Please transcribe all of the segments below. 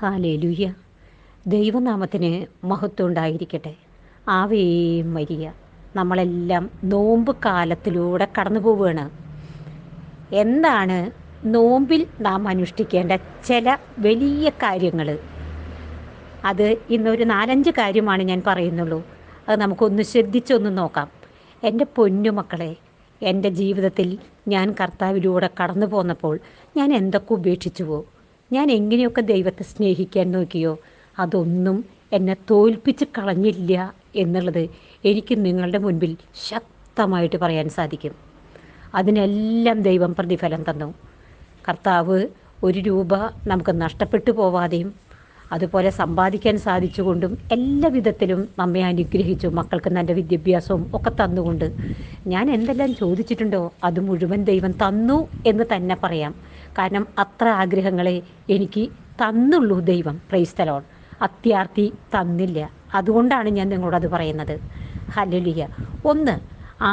Hallelujah ദൈവനാമത്തിന് മഹത്വം ഉണ്ടായിരിക്കട്ടെ. ആവേ മരിയ നമ്മളെല്ലാം നോമ്പ് കാലത്തിലൂടെ കടന്നു പോവുകയാണ്. എന്താണ് നോമ്പിൽ നാം അനുഷ്ഠിക്കേണ്ട ചില വലിയ കാര്യങ്ങൾ അത് ഇന്നൊരു നാലഞ്ച് കാര്യമാണ് ഞാൻ പറയുന്നുള്ളൂ. അത് നമുക്കൊന്ന് ശ്രദ്ധിച്ചൊന്ന് നോക്കാം. എന്റെ പൊന്നുമക്കളെ എന്റെ ജീവിതത്തിൽ ഞാൻ കർത്താവിലൂടെ കടന്നു പോന്നപ്പോൾ ഞാൻ എന്തൊക്കെ ഉപേക്ഷിച്ചുവോ? ഞാൻ എങ്ങനെയൊക്കെ ദൈവത്തെ സ്നേഹിക്കാൻ നോക്കിയോ? അതൊന്നും എന്നെ തോൽപ്പിച്ച് കളഞ്ഞില്ല എന്നുള്ളത് എനിക്ക് നിങ്ങളുടെ മുൻപിൽ ശക്തമായിട്ട് പറയാൻ സാധിക്കും. അതിനെല്ലാം ദൈവം പ്രതിഫലം തന്നു. കർത്താവ് ഒരു രൂപ നമുക്ക് നഷ്ടപ്പെട്ടു പോവാതെയും അതുപോലെ സമ്പാദിക്കാൻ സാധിച്ചുകൊണ്ടും എല്ലാ വിധത്തിലും നമ്മെ അനുഗ്രഹിച്ചു മക്കൾക്ക് നല്ല വിദ്യാഭ്യാസവും ഒക്കെ തന്നുകൊണ്ട്. ഞാൻ എന്തെല്ലാം ചോദിച്ചിട്ടുണ്ടോ? അത് മുഴുവൻ ദൈവം തന്നു എന്ന് തന്നെ പറയാം. കാരണം അത്ര ആഗ്രഹങ്ങളെ എനിക്ക് തന്നുള്ളൂ ദൈവം. പ്രൈസ്തലോൺ അത്യാർത്ഥി തന്നില്ല. അതുകൊണ്ടാണ് ഞാൻ നിങ്ങളോടത് പറയുന്നത്. ഹലലിയ ഒന്ന്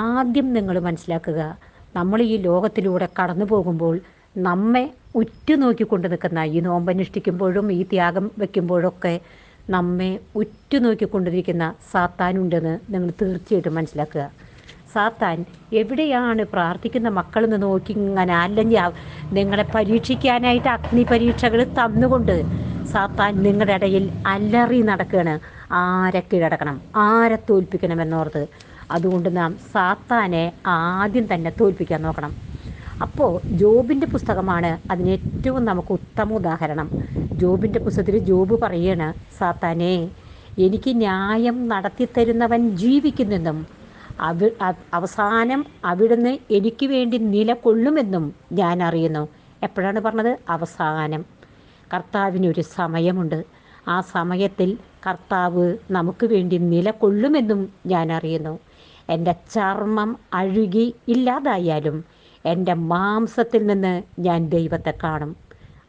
ആദ്യം നിങ്ങൾ മനസ്സിലാക്കുക നമ്മൾ ഈ ലോകത്തിലൂടെ കടന്നു പോകുമ്പോൾ നമ്മെ ഉറ്റുനോക്കിക്കൊണ്ട് നിൽക്കുന്ന ഈ നോമ്പനുഷ്ഠിക്കുമ്പോഴും ഈ ത്യാഗം വയ്ക്കുമ്പോഴൊക്കെ നമ്മെ ഉറ്റുനോക്കിക്കൊണ്ടിരിക്കുന്ന സാത്താനുണ്ടെന്ന് നിങ്ങൾ തീർച്ചയായിട്ടും മനസ്സിലാക്കുക. സാത്താൻ എവിടെയാണ് പ്രാർത്ഥിക്കുന്ന മക്കളെന്ന് നോക്കി ഇങ്ങനെ അല്ലെങ്കിൽ നിങ്ങളെ പരീക്ഷിക്കാനായിട്ട് അഗ്നി പരീക്ഷകൾ തന്നുകൊണ്ട് സാത്താൻ നിങ്ങളുടെ ഇടയിൽ അല്ലറി നടക്കുകയാണ് ആരെ കീഴടക്കണം ആരെ തോൽപ്പിക്കണം എന്നോർത്ത് അതുകൊണ്ട് നാം സാത്താനെ ആദ്യം തന്നെ തോൽപ്പിക്കാൻ നോക്കണം. അപ്പോൾ ജോബിന്റെ പുസ്തകമാണ് അതിന് ഏറ്റവും നമുക്ക് ഉത്തമ ഉദാഹരണം. ജോബിന്റെ പുസ്തകത്തിൽ ജോബ് പറയാണ് സാത്താനെ എനിക്ക് ന്യായം നടത്തിത്തരുന്നവൻ ജീവിക്കുന്നെന്നും അവ അവസാനം അവിടുന്ന് എനിക്ക് വേണ്ടി നിലകൊള്ളുമെന്നും ഞാൻ അറിയുന്നു. എപ്പോഴാണ് പറഞ്ഞത്? അവസാനം. കർത്താവിനൊരു സമയമുണ്ട്. ആ സമയത്തിൽ കർത്താവ് നമുക്ക് വേണ്ടി നിലകൊള്ളുമെന്നും ഞാൻ അറിയുന്നു. എന്റെ ചർമ്മം അഴുകി ഇല്ലാതായാലും എന്റെ മാംസത്തിൽ നിന്ന് ഞാൻ ദൈവത്തെ കാണും.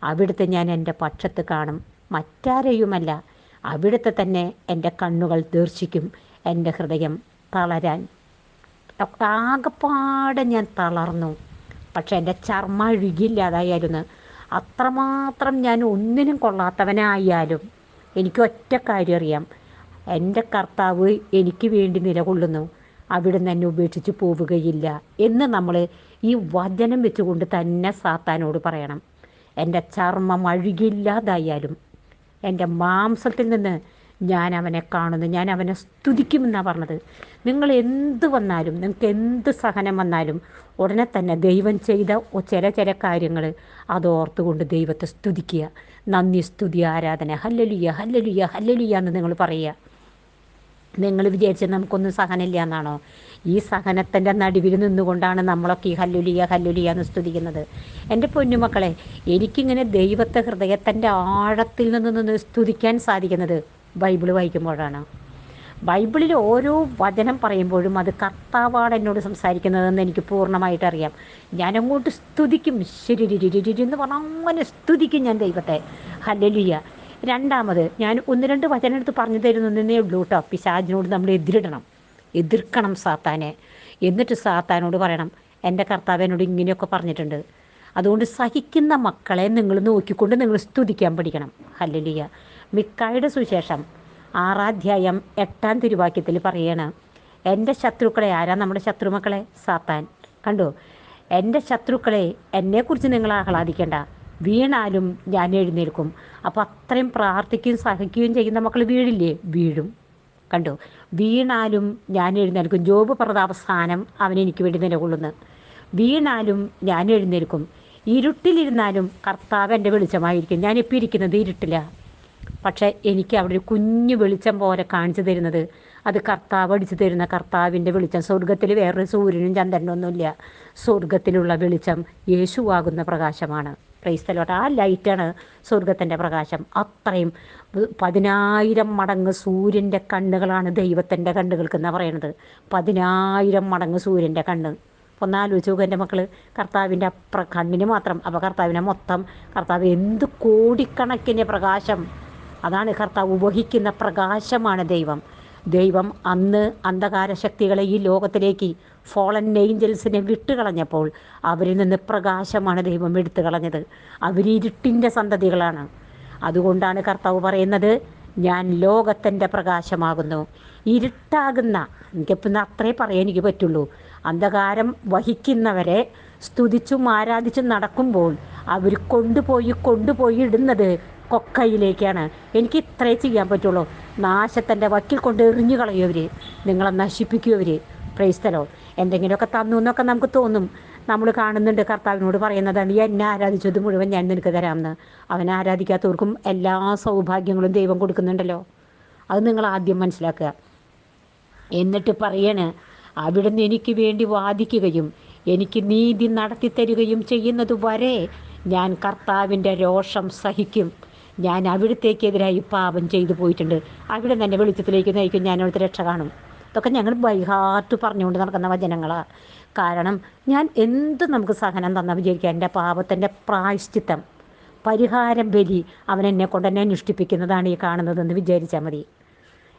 അവിടുത്തെ ഞാൻ എന്റെ പക്ഷത്ത് കാണും. മറ്റാരെയുമല്ല. അവിടുത്തെ തന്നെ എന്റെ കണ്ണുകൾ ദർശിക്കും. എന്റെ ഹൃദയം തളരാൻ ആകപ്പാടെ ഞാൻ തളർന്നു. പക്ഷെ എന്റെ ചർമ്മ അഴുകിയില്ലാതായിരുന്നു. അത്രമാത്രം ഞാൻ ഒന്നിനും കൊള്ളാത്തവനായാലും എനിക്ക് ഒറ്റ കാര്യം അറിയാം. എന്റെ കർത്താവ് എനിക്ക് വേണ്ടി നിലകൊള്ളുന്നു. അവിടുന്ന് എന്നെ ഉപേക്ഷിച്ച് പോവുകയില്ല എന്ന് നമ്മൾ ഈ വചനം വെച്ചുകൊണ്ട് തന്നെ സാത്താനോട് പറയണം. എന്റെ ചർമ്മം അഴുകില്ലാതായാലും എന്റെ മാംസത്തിൽ നിന്ന് ഞാൻ അവനെ കാണുന്നു ഞാൻ അവനെ സ്തുതിക്കുമെന്നാണ് പറഞ്ഞത്. നിങ്ങൾ എന്ത് വന്നാലും നിങ്ങൾക്ക് എന്ത് സഹനം വന്നാലും ഉടനെ തന്നെ ദൈവം ചെയ്ത ചില ചില കാര്യങ്ങൾ അത് ഓർത്തുകൊണ്ട് ദൈവത്തെ സ്തുതിക്കുക. നന്ദി സ്തുതി ആരാധന. ഹല്ലലുയ്യ ഹല്ലലുയ്യ ഹല്ലലുയ്യ എന്ന് നിങ്ങൾ പറയുക. നിങ്ങൾ വിചാരിച്ചത് നമുക്കൊന്നും സഹനമില്ല എന്നാണോ? ഈ സഹനത്തിന്റെ നടുവിൽ നിന്നുകൊണ്ടാണ് നമ്മളൊക്കെ ഈ ഹല്ലുലിയ ഹല്ലുലിയ എന്ന് സ്തുതിക്കുന്നത്. എന്റെ പൊന്നുമക്കളെ എനിക്കിങ്ങനെ ദൈവത്തെ ഹൃദയത്തിന്റെ ആഴത്തിൽ നിന്ന് സ്തുതിക്കാൻ സാധിക്കുന്നത് ബൈബിൾ വായിക്കുമ്പോഴാണ്. ബൈബിളിൽ ഓരോ വചനം പറയുമ്പോഴും അത് കർത്താവാണ് എന്നോട് സംസാരിക്കുന്നതെന്ന് എനിക്ക് പൂർണമായിട്ട് അറിയാം ഞാനങ്ങോട്ട് സ്തുതിക്കും. ശരി എന്ന് പറഞ്ഞാൽ അങ്ങനെ സ്തുതിക്കും ഞാൻ ദൈവത്തെ. ഹല്ലുലിയ. രണ്ടാമത് ഞാൻ ഒന്ന് രണ്ട് വചനം എടുത്ത് പറഞ്ഞു തരുന്നതേ ഉള്ളൂ കേട്ടോ. പിശാജിനോട് നമ്മൾ എതിരിടണം. എതിർക്കണം സാത്താനെ. എന്നിട്ട് സാത്താനോട് പറയണം എന്റെ കർത്താവ് എന്നോട് ഇങ്ങനെയൊക്കെ പറഞ്ഞിട്ടുണ്ട്. അതുകൊണ്ട് സഹിക്കുന്ന മക്കളെ നിങ്ങൾ നോക്കിക്കൊണ്ട് നിങ്ങൾ സ്തുതിക്കാൻ പഠിക്കണം. ഹല്ലലിയ. മിക്കായുടെ സുശേഷം ആറാധ്യായം എട്ടാം തിരുവാക്യത്തിൽ പറയണം എന്റെ ശത്രുക്കളെ ആരാ നമ്മുടെ ശത്രുമക്കളെ? സാത്താൻ. കണ്ടോ? എന്റെ ശത്രുക്കളെ എന്നെക്കുറിച്ച് നിങ്ങൾ ആഹ്ലാദിക്കേണ്ട. വീണാലും ഞാൻ എഴുന്നേൽക്കും. അപ്പോൾ അത്രയും പ്രാർത്ഥിക്കുകയും സഹിക്കുകയും ചെയ്യുന്ന മക്കൾ വീഴില്ലേ? വീഴും. കണ്ടു? വീണാലും ഞാൻ എഴുന്നേൽക്കും. ജോബ് അവസാനം അവൻ എനിക്ക് വേണ്ടി നിലകൊള്ളുന്നു. വീണാലും ഞാൻ എഴുന്നേൽക്കും. ഇരുട്ടിലിരുന്നാലും കർത്താവ് എന്റെ വെളിച്ചമായിരിക്കും. ഞാനിപ്പോൾ ഇരിക്കുന്നത് ഇരുട്ടിലാണ് പക്ഷേ എനിക്ക് അവിടെ ഒരു കുഞ്ഞു വെളിച്ചം പോലെ കാണിച്ചു തരുന്നത്. അത് കർത്താവ് അടിച്ചു തരുന്ന കർത്താവിന്റെ വെളിച്ചം. സ്വർഗത്തിൽ വേറൊരു സൂര്യനും ചന്ദ്രനും ഒന്നുമില്ല. സ്വർഗത്തിലുള്ള വെളിച്ചം യേശുവാകുന്ന പ്രകാശമാണ്. ക്രൈസ്തലോട്ട് ആ ലൈറ്റാണ് സ്വർഗത്തിന്റെ പ്രകാശം. അത്രയും പതിനായിരം മടങ്ങ് സൂര്യന്റെ കണ്ണുകളാണ് ദൈവത്തിന്റെ കണ്ണുകൾക്ക് എന്നാണ് പറയണത്. പതിനായിരം മടങ്ങ് സൂര്യന്റെ കണ്ണ്. ഒന്നാലോചിച്ച് നോക്കുക എന്റെ മക്കൾ കർത്താവിന്റെ അപ്ര കണ്ണിന് മാത്രം. അപ്പോൾ കർത്താവിനെ മൊത്തം കർത്താവ് എന്ത് കോടിക്കണക്കിന് പ്രകാശം അതാണ് കർത്താവ് വഹിക്കുന്ന പ്രകാശമാണ് ദൈവം. ദൈവം അന്ന് അന്ധകാര ശക്തികളെ ഈ ലോകത്തിലേക്ക് ഫോളൻ ഏഞ്ചൽസിനെ വിട്ടുകളഞ്ഞപ്പോൾ അവരിൽ നിന്ന് പ്രകാശമാണ് ദൈവം എടുത്തു കളഞ്ഞത്. അവരിരുട്ടിന്റെ സന്തതികളാണ്. അതുകൊണ്ടാണ് കർത്താവ് പറയുന്നത് ഞാൻ ലോകത്തിന്റെ പ്രകാശമാകുന്നു. ഇരുട്ടാകുന്ന എനിക്കിപ്പം അത്രേ പറയാൻ എനിക്ക് പറ്റുള്ളൂ. അന്ധകാരം വഹിക്കുന്നവരെ സ്തുതിച്ചും ആരാധിച്ചും നടക്കുമ്പോൾ അവർ കൊണ്ടുപോയി കൊണ്ടുപോയി ഇടുന്നത് കൊക്കയിലേക്കാണ്. എനിക്ക് ഇത്രയേ ചെയ്യാൻ പറ്റുള്ളൂ. നാശത്തിന്റെ വക്കിൽ കൊണ്ട് എറിഞ്ഞു കളയുമവർ നിങ്ങളെ നശിപ്പിക്കുമവർ പ്രൈസ്തലോ എന്തെങ്കിലുമൊക്കെ തന്നു എന്നൊക്കെ നമുക്ക് തോന്നും. നമ്മൾ കാണുന്നുണ്ട് കർത്താവിനോട് പറയുന്നതാണ് ഈ എന്നെ ആരാധിച്ചത് മുഴുവൻ ഞാൻ നിനക്ക് തരാമെന്ന്. അവനെ ആരാധിക്കാത്തവർക്കും എല്ലാ സൗഭാഗ്യങ്ങളും ദൈവം കൊടുക്കുന്നുണ്ടല്ലോ. അത് നിങ്ങൾ ആദ്യം മനസ്സിലാക്കുക. എന്നിട്ട് പറയണ് അവിടുന്ന് എനിക്ക് വേണ്ടി വാദിക്കുകയും എനിക്ക് നീതി നടത്തി തരികയും ചെയ്യുന്നത് വരെ ഞാൻ കർത്താവിന്റെ രോഷം സഹിക്കും. ഞാൻ അവിടത്തേക്കെതിരായി പാപം ചെയ്തു പോയിട്ടുണ്ട്. അവിടെ തന്നെ വെളിച്ചത്തിലേക്ക് നയിക്കും. ഞാൻ അവിടുത്തെ രക്ഷ കാണും. ഇതൊക്കെ ഞങ്ങൾ ബൈഹാർട്ട് പറഞ്ഞുകൊണ്ട് നടക്കുന്ന വചനങ്ങളാണ് കാരണം ഞാൻ എന്ത് നമുക്ക് സഹനം തന്ന വിചാരിക്കുക? എന്റെ പാപത്തിന്റെ പ്രായശ്ചിത്തം പരിഹാരം ബലി അവൻ എന്നെ കൊണ്ട് എന്നെ അനുഷ്ഠിപ്പിക്കുന്നതാണ് ഈ കാണുന്നതെന്ന് വിചാരിച്ചാൽ മതി.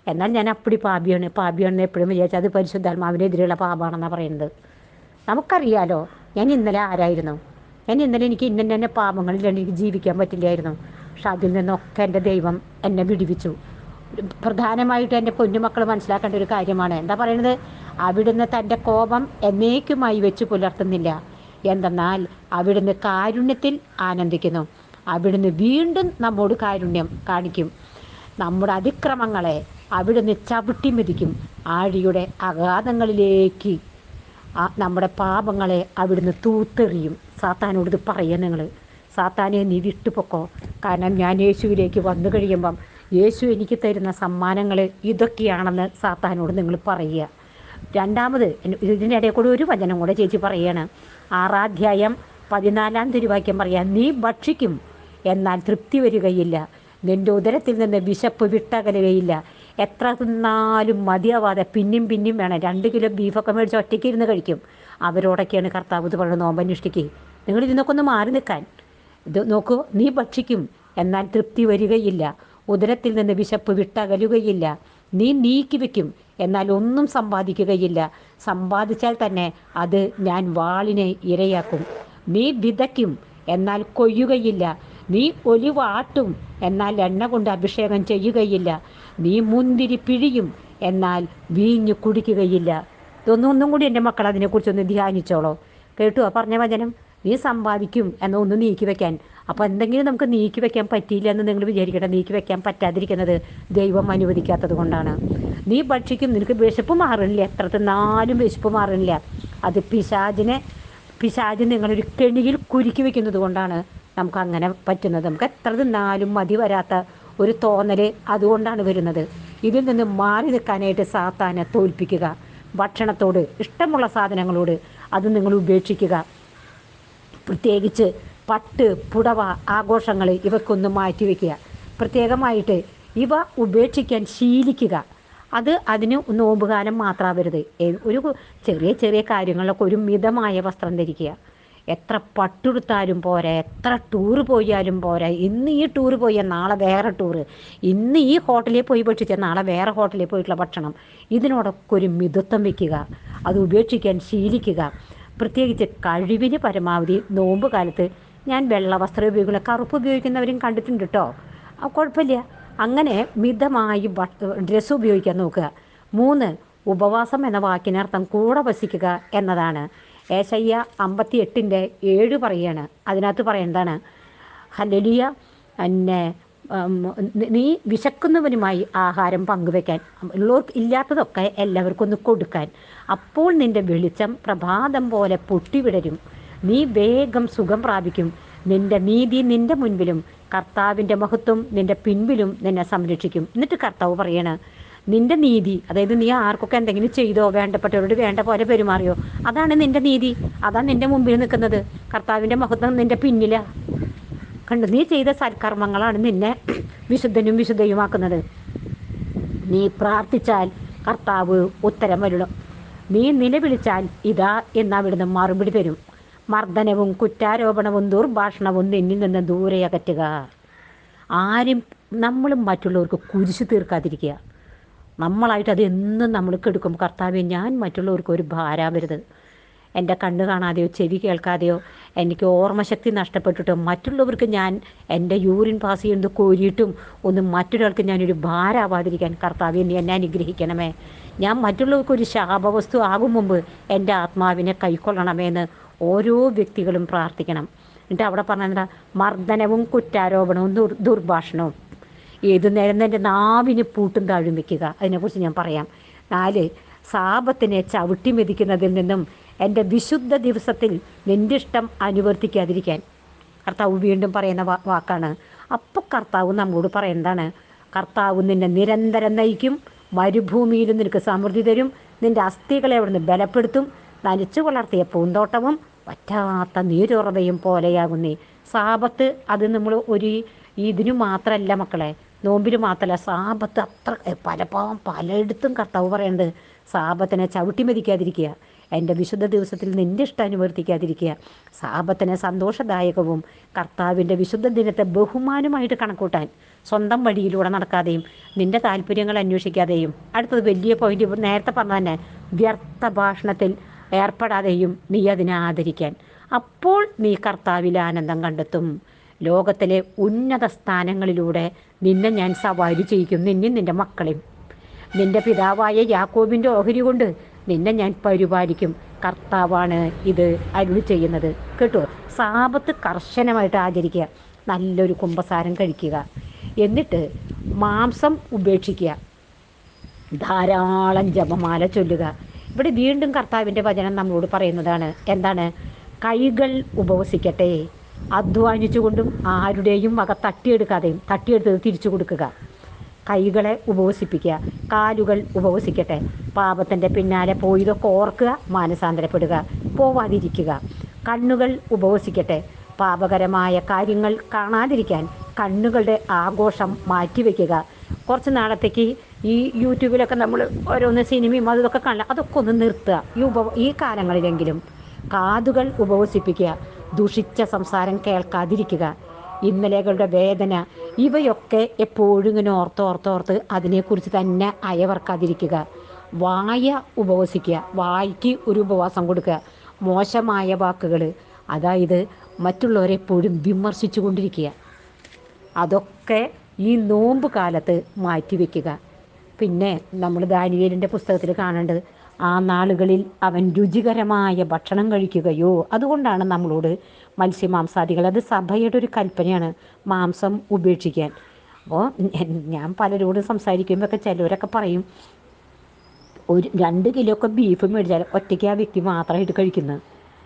എന്നാൽ ഞാൻ അപ്പടി പാപിയാണ്. പാപിയാണെന്ന് എപ്പോഴും വിചാരിച്ചാൽ അത് പരിശുദ്ധാത്മാവിനെതിരെയുള്ള പാപമാണെന്നാണ് പറയുന്നത്. നമുക്കറിയാലോ ഞാൻ ഇന്നലെ ആരായിരുന്നു? ഞാൻ ഇന്നലെ എനിക്ക് ഇന്ന പാപങ്ങളിൽ എനിക്ക് ജീവിക്കാൻ പറ്റില്ലായിരുന്നു. പക്ഷെ അതിൽ നിന്നൊക്കെ എന്റെ ദൈവം എന്നെ വിടിവിച്ചു. പ്രധാനമായിട്ട് എന്റെ പൊന്നുമക്കൾ മനസ്സിലാക്കേണ്ട ഒരു കാര്യമാണ്. എന്താ പറയുന്നത് അവിടുന്ന് തന്റെ കോപം എന്നേക്കുമായി വെച്ച് പുലർത്തുന്നില്ല. എന്തെന്നാൽ അവിടുന്ന് കാരുണ്യത്തിൽ ആനന്ദിക്കുന്നു. അവിടുന്ന് വീണ്ടും നമ്മോട് കാരുണ്യം കാണിക്കും. നമ്മുടെ അതിക്രമങ്ങളെ അവിടുന്ന് ചവിട്ടി മെതിക്കും. ആഴിയുടെ അഗാധങ്ങളിലേക്ക് നമ്മുടെ പാപങ്ങളെ അവിടുന്ന് തൂത്തെറിയും. സാത്താനോട് ഇത് പറയുക നിങ്ങൾ സാത്താനെ നീ വിട്ടുപൊക്കോ. കാരണം ഞാൻ യേശുവിലേക്ക് വന്നു കഴിയുമ്പം യേശു എനിക്ക് തരുന്ന സമ്മാനങ്ങൾ ഇതൊക്കെയാണെന്ന് സാത്താനോട് നിങ്ങൾ പറയുക. രണ്ടാമത് ഇതിന്റെ ഇടയിൽ കൂടെ ഒരു വചനം കൂടെ ചേച്ചി പറയുകയാണ് ആറാധ്യായം പതിനാലാം തിരുവാക്യം പറയാം നീ ഭക്ഷിക്കും എന്നാൽ തൃപ്തി വരികയില്ല. നിന്റെ ഉദരത്തിൽ നിന്ന് വിശപ്പ് വിട്ടകലുകയില്ല. എത്ര തിന്നാലും മതിയാവാതെ പിന്നെയും പിന്നെയും വേണം. രണ്ട് കിലോ ബീഫൊക്കെ മേടിച്ച് ഒറ്റയ്ക്ക് ഇരുന്ന് കഴിക്കും. അവരോടൊക്കെയാണ് കർത്താവ് ഇത് പറയുന്നത് നോമ്പന്വേഷിക്കുക നിങ്ങൾ ഇതിനൊക്കെ ഒന്ന് മാറി നിൽക്കാൻ. ഇത് നോക്കൂ നീ ഭക്ഷിക്കും എന്നാൽ തൃപ്തി വരികയില്ല. ഉദരത്തിൽ നിന്ന് വിശപ്പ് വിട്ടകലുകയില്ല. നീ നീക്കി വയ്ക്കും എന്നാൽ ഒന്നും സമ്പാദിക്കുകയില്ല. സമ്പാദിച്ചാൽ തന്നെ അത് ഞാൻ വാളിനെ ഇരയാക്കും. നീ വിതയ്ക്കും എന്നാൽ കൊയ്യുകയില്ല. നീ ഒലിവാട്ടും എന്നാൽ എണ്ണ കൊണ്ട് അഭിഷേകം ചെയ്യുകയില്ല. നീ മുന്തിരി പിഴിയും എന്നാൽ വീഞ്ഞു കുടിക്കുകയില്ല. ഇതൊന്നും ഒന്നും കൂടി എന്റെ മക്കൾ അതിനെക്കുറിച്ചൊന്ന് ധ്യാനിച്ചോളോ. കേട്ടോ പറഞ്ഞ വചനം? നീ സമ്പാദിക്കും എന്നൊന്ന് നീക്കി വെക്കാൻ. അപ്പോൾ എന്തെങ്കിലും നമുക്ക് നീക്കി വെക്കാൻ പറ്റിയില്ല എന്ന് നിങ്ങൾ വിചാരിക്കട്ടെ നീക്കി വെക്കാൻ പറ്റാതിരിക്കുന്നത് ദൈവം അനുവദിക്കാത്തത് കൊണ്ടാണ്. നീ ഭക്ഷിക്കും നിനക്ക് വിശപ്പ് മാറുന്നില്ല. എത്ര നാലും വിശപ്പ് മാറുന്നില്ല. അത് പിശാചിനെ പിശാച് നിങ്ങളൊരു കെണിയിൽ കുരുക്കി വെക്കുന്നത് കൊണ്ടാണ് നമുക്ക് അങ്ങനെ പറ്റുന്നത്. നമുക്ക് എത്ര നാലും മതി വരാത്ത ഒരു തോന്നൽ അതുകൊണ്ടാണ് വരുന്നത്. ഇതിൽ നിന്ന് മാറി നിൽക്കാനായിട്ട് സാത്താനെ തോൽപ്പിക്കുക. ഭക്ഷണത്തോട് ഇഷ്ടമുള്ള സാധനങ്ങളോട് അത് നിങ്ങൾ ഉപേക്ഷിക്കുക. പ്രത്യേകിച്ച് പട്ട് പുടവ ആഘോഷങ്ങൾ ഇവക്കൊന്ന് മാറ്റിവെക്കുക. പ്രത്യേകമായിട്ട് ഇവ ഉപേക്ഷിക്കാൻ ശീലിക്കുക. അത് അതിന് നോമ്പുകാലം മാത്രമാവരുത് ഒരു ചെറിയ ചെറിയ കാര്യങ്ങളിലൊക്കെ ഒരു മിതമായ വസ്ത്രം ധരിക്കുക. എത്ര പട്ടുടുത്താലും പോരാ എത്ര ടൂറ് പോയാലും പോരാ ഇന്ന് ഈ ടൂറ് പോയാൽ നാളെ വേറെ ടൂറ്. ഇന്ന് ഈ ഹോട്ടലിൽ പോയി ഭക്ഷിച്ചാൽ നാളെ വേറെ ഹോട്ടലിൽ പോയിട്ടുള്ള ഭക്ഷണം. ഇതിനോടൊക്കെ ഒരു മിതത്വം വയ്ക്കുക അത് ഉപേക്ഷിക്കാൻ ശീലിക്കുക. പ്രത്യേകിച്ച് കഴിവിന് പരമാവധി നോമ്പ് കാലത്ത് ഞാൻ വെള്ള വസ്ത്രം ഉപയോഗിക്കില്ല കറുപ്പ് ഉപയോഗിക്കുന്നവരും കണ്ടിട്ടുണ്ട് കേട്ടോ കുഴപ്പമില്ല. അങ്ങനെ മിതമായി ഡ്രസ്സ് ഉപയോഗിക്കാൻ നോക്കുക. മൂന്ന് ഉപവാസം എന്ന വാക്കിനർത്ഥം കൂടെ വസിക്കുക എന്നതാണ്. ഏശയ്യ അമ്പത്തി എട്ടിന്റെ ഏഴ് പറയുകയാണ് അതിനകത്ത് പറയേണ്ടതാണ്. ഹലലിയ പിന്നെ ഉം, നീ വിശക്കുന്നവനുമായി ആഹാരം പങ്കുവെക്കാൻ. ഉള്ളവർക്ക് ഇല്ലാത്തതൊക്കെ എല്ലാവർക്കും ഒന്ന് കൊടുക്കാൻ. അപ്പോൾ നിന്റെ വെളിച്ചം പ്രഭാതം പോലെ പൊട്ടിവിടരും. നീ വേഗം സുഖം പ്രാപിക്കും. നിന്റെ നീതി നിന്റെ മുൻപിലും കർത്താവിന്റെ മഹത്വം നിന്റെ പിൻപിലും നിന്നെ സംരക്ഷിക്കും. എന്നിട്ട് കർത്താവ് പറയണ നിന്റെ നീതി അതായത് നീ ആർക്കൊക്കെ എന്തെങ്കിലും ചെയ്തോ വേണ്ടപ്പെട്ടവരോട് വേണ്ട പോലെ പെരുമാറിയോ അതാണ് നിന്റെ നീതി. അതാണ് നിന്റെ മുമ്പിൽ നിൽക്കുന്നത്. കർത്താവിന്റെ മഹത്വം നിന്റെ പിന്നിലാ. കണ്ടു. നീ ചെയ്ത സൽക്കർമ്മങ്ങളാണ് നിന്നെ വിശുദ്ധനും വിശുദ്ധയുമാക്കുന്നത്. നീ പ്രാർത്ഥിച്ചാൽ കർത്താവ് ഉത്തരം വരണം നീ നിലവിളിച്ചാൽ ഇതാ എന്നവിടുന്ന് മറുപടി തരും. മർദ്ദനവും കുറ്റാരോപണവും ദുർഭാഷണവും നിന്നിൽ നിന്ന് ദൂരെ അകറ്റുക. ആരും നമ്മളും മറ്റുള്ളവർക്ക് കുരിശു തീർക്കാതിരിക്കുക. നമ്മളായിട്ട് അത് എന്നും നമ്മൾ കെടുക്കും. കർത്താവെ ഞാൻ മറ്റുള്ളവർക്ക് ഒരു ഭാരാവരുത് എന്റെ കണ്ണ് കാണാതെയോ ചെവി കേൾക്കാതെയോ എനിക്ക് ഓർമ്മശക്തി നഷ്ടപ്പെട്ടിട്ടും മറ്റുള്ളവർക്ക് ഞാൻ എന്റെ യൂറിൻ പാസ് ചെയ്യുന്നത് കോരിയിട്ടും ഒന്നും മറ്റൊരാൾക്ക് ഞാനൊരു ഭാരമാവാതിരിക്കാൻ കർത്താവ് എന്നെ എന്നെ അനുഗ്രഹിക്കണമേ. ഞാൻ മറ്റുള്ളവർക്കൊരു ശാപവസ്തു ആകും മുമ്പ് എന്റെ ആത്മാവിനെ കൈക്കൊള്ളണമെന്ന് ഓരോ വ്യക്തികളും പ്രാർത്ഥിക്കണം. എന്നിട്ട് അവിടെ പറഞ്ഞ മർദ്ദനവും കുറ്റാരോപണവും ദുർ ദുർഭാഷണവും. ഏത് നേരം എന്റെ നാവിന് പൂട്ടും താഴും വയ്ക്കുക. അതിനെക്കുറിച്ച് ഞാൻ പറയാം. നാല് സാപത്തിനെ ചവിട്ടി മെതിക്കുന്നതിൽ നിന്നും എന്റെ വിശുദ്ധ ദിവസത്തിൽ നിന്റെ ഇഷ്ടം അനുവർത്തിക്കാതിരിക്കാൻ. കർത്താവ് വീണ്ടും പറയുന്ന വാക്കാണ്. അപ്പോൾ കർത്താവ് നമ്മോട് പറയുന്നതാണ്. കർത്താവ് നിന്നെ നിരന്തരം നയിക്കും. മരുഭൂമിയിൽ നിനക്ക് സമൃദ്ധി തരും. നിന്റെ അസ്ഥികളെ അവിടുന്ന് ബലപ്പെടുത്തും. നനച്ചു വളർത്തിയ പൂന്തോട്ടവും പറ്റാത്ത നീരുറവയും പോലെയാകുന്നേ. സാപത്ത് അത് നമ്മൾ ഒരു ഇതിനു മാത്രമല്ല മക്കളെ. നോമ്പിന് മാത്രമല്ല സാപത്ത് അത്ര പലപ്പോഴും പലയിടത്തും കർത്താവ് പറയുന്നുണ്ട് സാപത്തിനെ ചവിട്ടി മതിക്കാതിരിക്കുക. എന്റെ വിശുദ്ധ ദിവസത്തിൽ നിന്റെ ഇഷ്ടം അനുവർത്തിക്കാതിരിക്കുക. സാപത്തിന് സന്തോഷദായകവും കർത്താവിന്റെ വിശുദ്ധ ദിനത്തെ ബഹുമാനമായിട്ട് കണക്കൂട്ടാൻ സ്വന്തം വഴിയിലൂടെ നടക്കാതെയും നിന്റെ താല്പര്യങ്ങൾ അന്വേഷിക്കാതെയും. അടുത്തത് വലിയ പോയിന്റ് നേരത്തെ പറഞ്ഞ തന്നെ വ്യർത്ഥ ഭാഷണത്തിൽ ഏർപ്പെടാതെയും നീ അതിനെ ആദരിക്കാൻ. അപ്പോൾ നീ കർത്താവിൽ ആനന്ദം കണ്ടെത്തും. ലോകത്തിലെ ഉന്നത സ്ഥാനങ്ങളിലൂടെ നിന്നെ ഞാൻ സവാരി ചെയ്യിക്കും. നിന്നും നിന്റെ മക്കളെയും. നിന്റെ പിതാവായ യാക്കോബിന്റെ ഓഹരി കൊണ്ട് നിന്നെ ഞാൻ പരിപാലിക്കും. കർത്താവാണ് ഇത് അരുളി ചെയ്യുന്നത്. കേട്ടോ? സാപത്ത് കർശനമായിട്ട് ആചരിക്കുക. നല്ലൊരു കുമ്പസാരം കഴിക്കുക. എന്നിട്ട് മാംസം ഉപേക്ഷിക്കുക. ധാരാളം ജപമാല ചൊല്ലുക. ഇവിടെ വീണ്ടും കർത്താവിന്റെ വചനം നമ്മളോട് പറയുന്നതാണ്. എന്താണ്? കൈകൾ ഉപവസിക്കട്ടെ. അധ്വാനിച്ചുകൊണ്ടും ആരുടെയും വക തട്ടിയെടുക്കാതെയും തട്ടിയെടുത്തത് തിരിച്ചു കൊടുക്കുക. കൈകളെ ഉപവസിപ്പിക്കുക കാലുകൾ ഉപവസിക്കട്ടെ. പാപത്തിന്റെ പിന്നാലെ പോയതൊക്കെ ഓർക്കുക മാനസാന്തരപ്പെടുക പോവാതിരിക്കുക. കണ്ണുകൾ ഉപവസിക്കട്ടെ. പാപകരമായ കാര്യങ്ങൾ കാണാതിരിക്കാൻ കണ്ണുകളുടെ ആഘോഷം മാറ്റിവെക്കുക. കുറച്ച് നാളത്തേക്ക് ഈ യൂട്യൂബിലൊക്കെ നമ്മൾ ഓരോന്ന് സിനിമയും അതൊക്കെ കാണില്ല അതൊക്കെ ഒന്ന് നിർത്തുക. ഈ ഉപ ഈ കാലങ്ങളിലെങ്കിലും കാതുകൾ ഉപവസിപ്പിക്കുക. ദുഷിച്ച സംസാരം കേൾക്കാതിരിക്കുക. ഇന്നലെകളുടെ വേദന ഇവയൊക്കെ എപ്പോഴും ഇങ്ങനെ ഓർത്തോർത്തോർത്ത് അതിനെക്കുറിച്ച് തന്നെ അയവർക്കാതിരിക്കുക വായ ഉപവസിക്കുക വായിക്ക് ഒരു ഉപവാസം കൊടുക്കുക. മോശമായ വാക്കുകൾ അതായത് മറ്റുള്ളവരെ എപ്പോഴും വിമർശിച്ചു കൊണ്ടിരിക്കുക. അതൊക്കെ ഈ നോമ്പ് കാലത്ത് മാറ്റിവെക്കുക. പിന്നെ നമ്മൾ ദാനിയേലിന്റെ പുസ്തകത്തിൽ കാണേണ്ടത് ആ നാളുകളിൽ അവൻ രുചികരമായ ഭക്ഷണം കഴിക്കുകയോ അതുകൊണ്ടാണ് നമ്മളോട് മത്സ്യമാംസാദികൾ അത് സഭയുടെ ഒരു കൽപ്പനയാണ് മാംസം ഉപേക്ഷിക്കാൻ. അപ്പോൾ ഞാൻ പലരോടും സംസാരിക്കുമ്പോഴൊക്കെ ചിലവരൊക്കെ പറയും ഒരു രണ്ട് കിലോ ഒക്കെ ബീഫ് മേടിച്ചാൽ ഒറ്റയ്ക്ക് ആ വ്യക്തി മാത്രമായിട്ട് കഴിക്കുന്നത്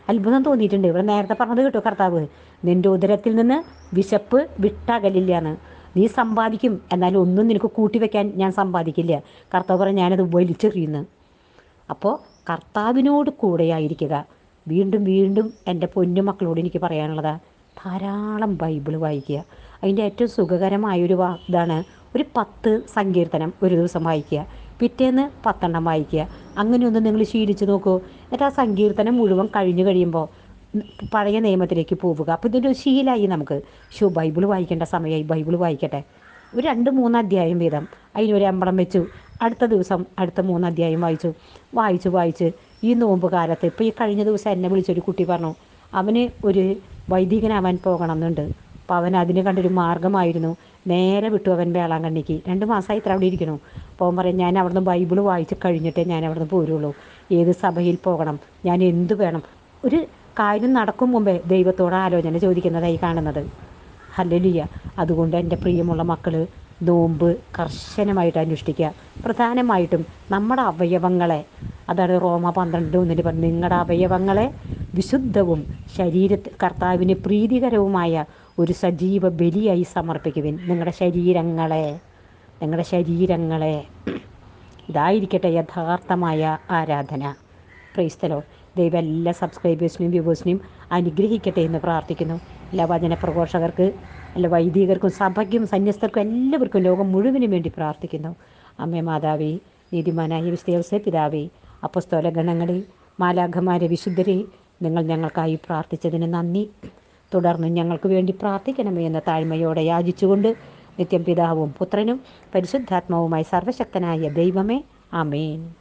അത്ഭുതം തോന്നിയിട്ടുണ്ട്. ഇവിടെ നേരത്തെ പറഞ്ഞത് കേട്ടോ കർത്താവ് നിന്റെ ഉദരത്തിൽ നിന്ന് വിശപ്പ് വിട്ടകലില്ലാന്ന്. നീ സമ്പാദിക്കും എന്നാലും ഒന്നും നിനക്ക് കൂട്ടി വെക്കാൻ ഞാൻ സമ്പാദിക്കില്ല. കർത്താവ് പറഞ്ഞാൽ ഞാനത് വലിച്ചെറിയുന്നു. അപ്പോൾ കർത്താവിനോട് കൂടെയായിരിക്കുക. വീണ്ടും വീണ്ടും എന്റെ പൊന്നുമക്കളോട് എനിക്ക് പറയാനുള്ളത് ധാരാളം ബൈബിൾ വായിക്കുക. അതിന്റെ ഏറ്റവും സുഖകരമായൊരു വാ ഇതാണ് ഒരു പത്ത് സങ്കീർത്തനം ഒരു ദിവസം വായിക്കുക. പിറ്റേന്ന് പത്തെണ്ണം വായിക്കുക. അങ്ങനെയൊന്ന് നിങ്ങൾ ശീലിച്ച് നോക്കൂ. എന്നിട്ട് ആ സങ്കീർത്തനം മുഴുവൻ കഴിഞ്ഞു കഴിയുമ്പോൾ പഴയ നിയമത്തിലേക്ക് പോവുക. അപ്പോൾ ഇതൊരു ശീലമായി നമുക്ക്. ഷോ ബൈബിൾ വായിക്കേണ്ട സമയമായി. ബൈബിൾ വായിക്കട്ടെ. ഒരു രണ്ട് മൂന്ന് അധ്യായം വീതം. അതിനൊരു അമ്പളം വെച്ചു. അടുത്ത ദിവസം അടുത്ത മൂന്ന് അധ്യായം വായിച്ചു. വായിച്ചു വായിച്ച് ഈ നോമ്പ് കാലത്ത്. ഇപ്പോൾ ഈ കഴിഞ്ഞ ദിവസം എന്നെ വിളിച്ചൊരു കുട്ടി പറഞ്ഞു അവന് ഒരു വൈദികനാവാൻ പോകണം എന്നുണ്ട് അപ്പോൾ അവൻ അതിന് കണ്ടൊരു മാർഗമായിരുന്നു നേരെ വിട്ടു അവൻ വേളാങ്കണ്ണിക്ക്. രണ്ട് മാസമായി ഇത്ര അവിടെ ഇരിക്കണു അപ്പോൾ അവൻ പറയും ഞാൻ അവിടുന്ന് ബൈബിൾ വായിച്ച് കഴിഞ്ഞിട്ടേ ഞാൻ അവിടുന്ന് പോരുള്ളൂ. ഏത് സഭയിൽ പോകണം? ഞാൻ എന്ത് വേണം? ഒരു കാര്യം നടക്കും മുമ്പേ ദൈവത്തോട് ആലോചന ചോദിക്കുന്നതായി കാണുന്നത്. ഹല്ലലിയ. അതുകൊണ്ട് എന്റെ പ്രിയമുള്ള മക്കൾ നോമ്പ് കർശനമായിട്ട് അനുഷ്ഠിക്കുക പ്രധാനമായിട്ടും നമ്മുടെ അവയവങ്ങളെ അതാണ് റോമ പന്ത്രണ്ട് ഒന്നിന് പറഞ്ഞു നിങ്ങളുടെ അവയവങ്ങളെ വിശുദ്ധവും ശരീരത്തിൽ കർത്താവിന് പ്രീതികരവുമായ ഒരു സജീവ ബലിയായി സമർപ്പിക്കുവിൻ. നിങ്ങളുടെ ശരീരങ്ങളെ നിങ്ങളുടെ ശരീരങ്ങളെ. ഇതായിരിക്കട്ടെ യഥാർത്ഥമായ ആരാധന. ക്രൈസ്തലോ ദൈവം എല്ലാ സബ്സ്ക്രൈബേഴ്സിനെയും വ്യൂവേഴ്സിനെയും അനുഗ്രഹിക്കട്ടെ എന്ന് പ്രാർത്ഥിക്കുന്നു. എല്ലാ വചന പ്രഘോഷകർക്ക് അല്ല വൈദികർക്കും സഭയ്ക്കും സന്യസ്തർക്കും എല്ലാവർക്കും ലോകം മുഴുവനും വേണ്ടി പ്രാർത്ഥിക്കുന്നു. അമ്മ മാതാവി നീതിമാനായ വിശ്വസേ പിതാവി അപ്പസ്തോല ഗണങ്ങളിൽ മാലാഖമാരെ വിശുദ്ധരെ നിങ്ങൾ ഞങ്ങൾക്കായി പ്രാർത്ഥിച്ചതിന് നന്ദി. തുടർന്ന് ഞങ്ങൾക്ക് വേണ്ടി പ്രാർത്ഥിക്കണമേ എന്ന താഴ്മയോടെ യാചിച്ചുകൊണ്ട് നിത്യം പിതാവും പുത്രനും പരിശുദ്ധാത്മാവുമായി സർവശക്തനായ ദൈവമേ ആമേൻ.